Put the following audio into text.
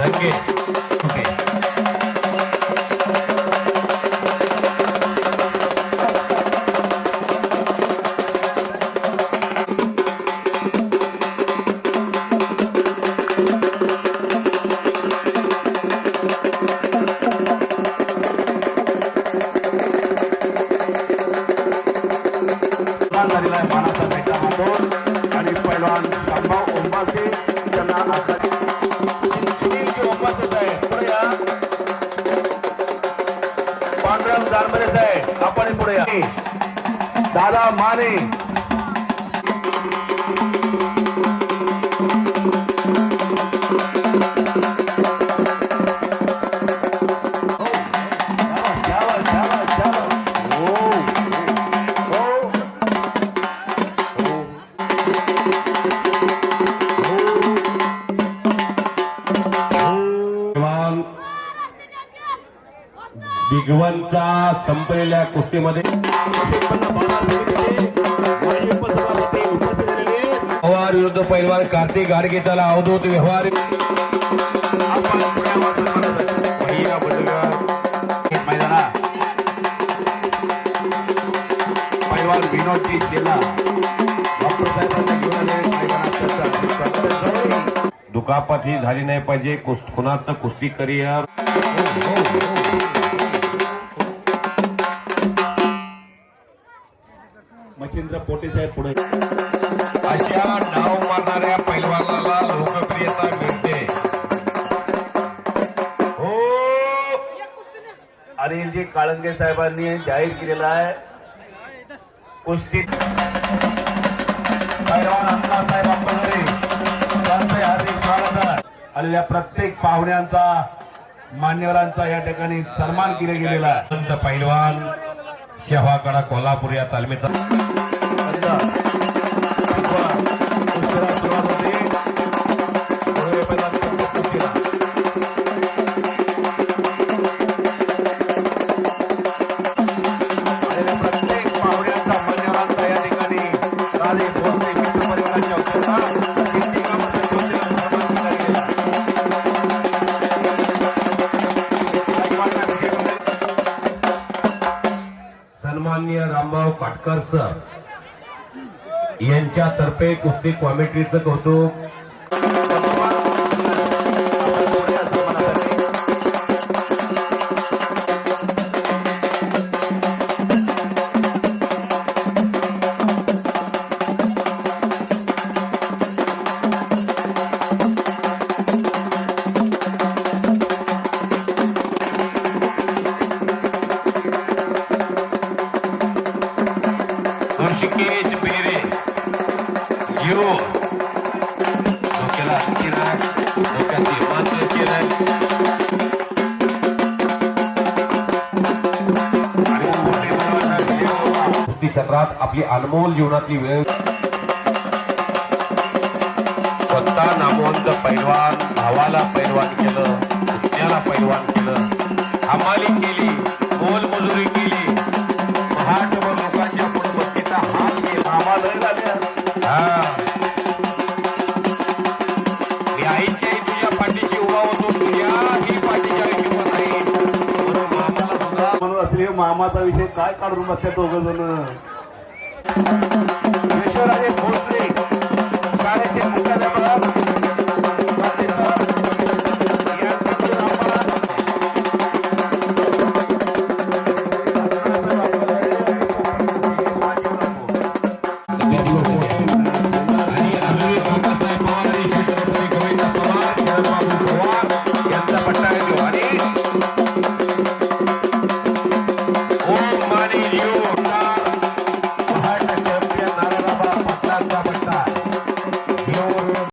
Oke. Oke. dari lain panas dari ಧರ್ಮನಿದೆ ಅಪ್ಪಣೆ ಪುಡೆಯ ದಾದಾ ಮಾನಿ Come on. बिगवनचा संपलेल्या कुस्तीमध्ये. पवार विरुद्ध पैलवान कार्तिक गाडगेचाला अवधूत व्यवहार. पैलवान विनोदजी दुखापत ही झाली नाही पाहिजे. कुस- कुणाचं कुस्ती करिअर? मच्छिंद्र पोटे साहेब पुढे. अशा डाव मारणाऱ्या पैलवानाला लोकप्रियता मिळते. हो. अनिलजी काळंगे साहेबांनी जाहीर केलेला आहे कुस्ती पैलवान अण्णासाहेब अंबगरे त्यांचे हार्दिक स्वागत. आलेल्या प्रत्येक पाहुण्यांचा मान्यवरांचा या ठिकाणी सन्मान केला गेलेला संत पैलवान शेवाकडा कोल्हापूर या तालमीचा. समजा, शिकवा, प्रत्येक या ठिकाणी. राजे भोसले परिवाराच्या सन्मान्य रामभाऊ काटकर सर यांच्यातर्फे कुस्ती कॉमेट्रीचं कौतुक. यो डोक्याला किराय डोक्याची मात्र किराय आणि मोठे क्षेत्रात आपली अनमोल जीवनातली वेळ. स्वतः नामवंत पैलवान भावाला पैलवान केलं पुण्याला पैलवान केलं. हमाली केली मोलमजुरी केली. मामाचा विषय काय काढून बसतात दोघं जण?